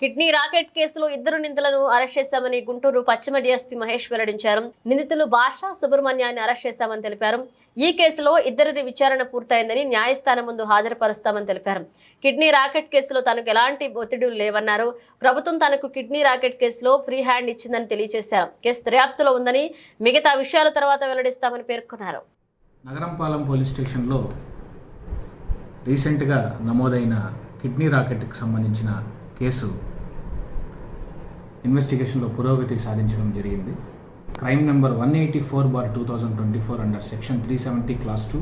Kidney racket కేసులో ఇద్దరు నిందితులను అరెస్ట్ చేశామని గుంటూరు పశ్చిమ డీఎస్పీ మహేష్ వెల్లడించారు. నిందితులు భాష సుబ్రహ్మణ్యాన్ని అరెస్ట్ చేశామని తెలిపారు. ఈ కేసులో ఇద్దరిని విచారణ పూర్తయిందని న్యాయస్థానం ముందు హాజరుపరుస్తామని తెలిపారు. కిడ్నీ రాకెట్ కేసులో తనకు ఎలాంటి ఒత్తిడులు లేవన్నారు. ప్రభుత్వం తనకు కిడ్నీ రాకెట్ కేసులో ఫ్రీ హ్యాండ్ ఇచ్చిందని తెలియజేశారు. కేసు దర్యాప్తులో ఉందని మిగతా విషయాల తర్వాత వెల్లడిస్తామని పేర్కొన్నారు. నగరంపాలెం పోలీస్ స్టేషన్లో రీసెంట్గా నమోదైన కిడ్నీ రాకెట్కి సంబంధించిన కేసు ఇన్వెస్టిగేషన్లో పురోగతి సాధించడం జరిగింది. Crime number one eighty four bar two thousand twenty four under section three seventy clause two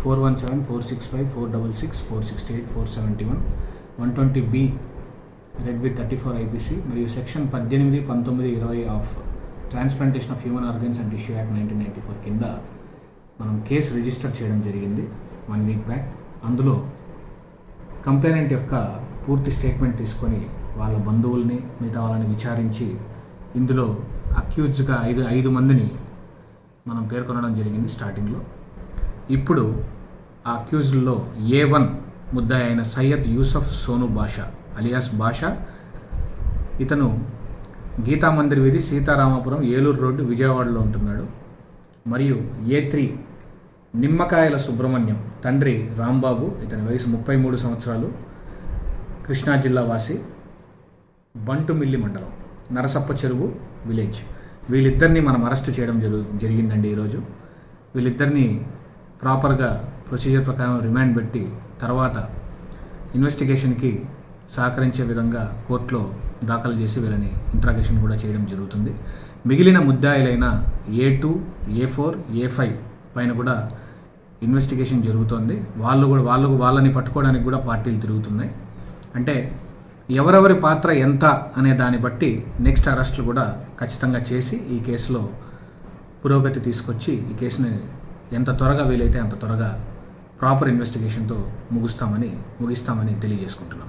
four one seven four six five four double six four sixty eight four seventy one one twenty B read with thirty four IPC మరియు section పద్దెనిమిది పంతొమ్మిది ఇరవై of transplantation of human organs and tissue act nineteen ninety four కింద మనం case register చేయడం జరిగింది. One week back. అందులో complainant యొక్క పూర్తి స్టేట్మెంట్ తీసుకొని వాళ్ళ బంధువుల్ని మిగతా వాళ్ళని విచారించి ఇందులో అక్యూజ్గా ఐదు ఐదు మందిని మనం పేర్కొనడం జరిగింది స్టార్టింగ్లో ఇప్పుడు ఆ అక్యూజ్లో ఏ వన్ ముద్దాయి అయిన సయ్యద్ యూసఫ్ సోను బాషా అలియాస్ బాషా. ఇతను గీతా మందిర్ వీధి సీతారామపురం ఏలూరు రోడ్డు విజయవాడలో ఉంటున్నాడు. మరియు ఏ త్రీ నిమ్మకాయల సుబ్రహ్మణ్యం తండ్రి రాంబాబు ఇతని వయసు ముప్పై మూడు సంవత్సరాలు. కృష్ణా జిల్లా వాసి బంటుమిల్లి మండలం నరసప్ప చెరువు విలేజ్. వీళ్ళిద్దరిని మనం అరెస్ట్ చేయడం జరుగు జరిగిందండి ఈరోజు. వీళ్ళిద్దరిని ప్రాపర్గా ప్రొసీజర్ ప్రకారం రిమాండ్ పెట్టి తర్వాత ఇన్వెస్టిగేషన్కి సహకరించే విధంగా కోర్టులో దాఖలు చేసి వీళ్ళని ఇంట్రాగేషన్ కూడా చేయడం జరుగుతుంది. మిగిలిన ముద్దాయిలైన A two A four A five పైన కూడా ఇన్వెస్టిగేషన్ జరుగుతోంది. వాళ్ళు కూడా వాళ్ళు వాళ్ళని పట్టుకోవడానికి కూడా పార్టీలు తిరుగుతున్నాయి. అంటే ఎవరెవరి పాత్ర ఎంత అనే దాన్ని బట్టి నెక్స్ట్ అరెస్టులు కూడా ఖచ్చితంగా చేసి ఈ కేసులో పురోగతి తీసుకొచ్చి ఈ కేసుని ఎంత త్వరగా వీలైతే అంత త్వరగా ప్రాపర్ ఇన్వెస్టిగేషన్తో ముగుస్తామని ముగిస్తామని తెలియజేసుకుంటున్నామండి.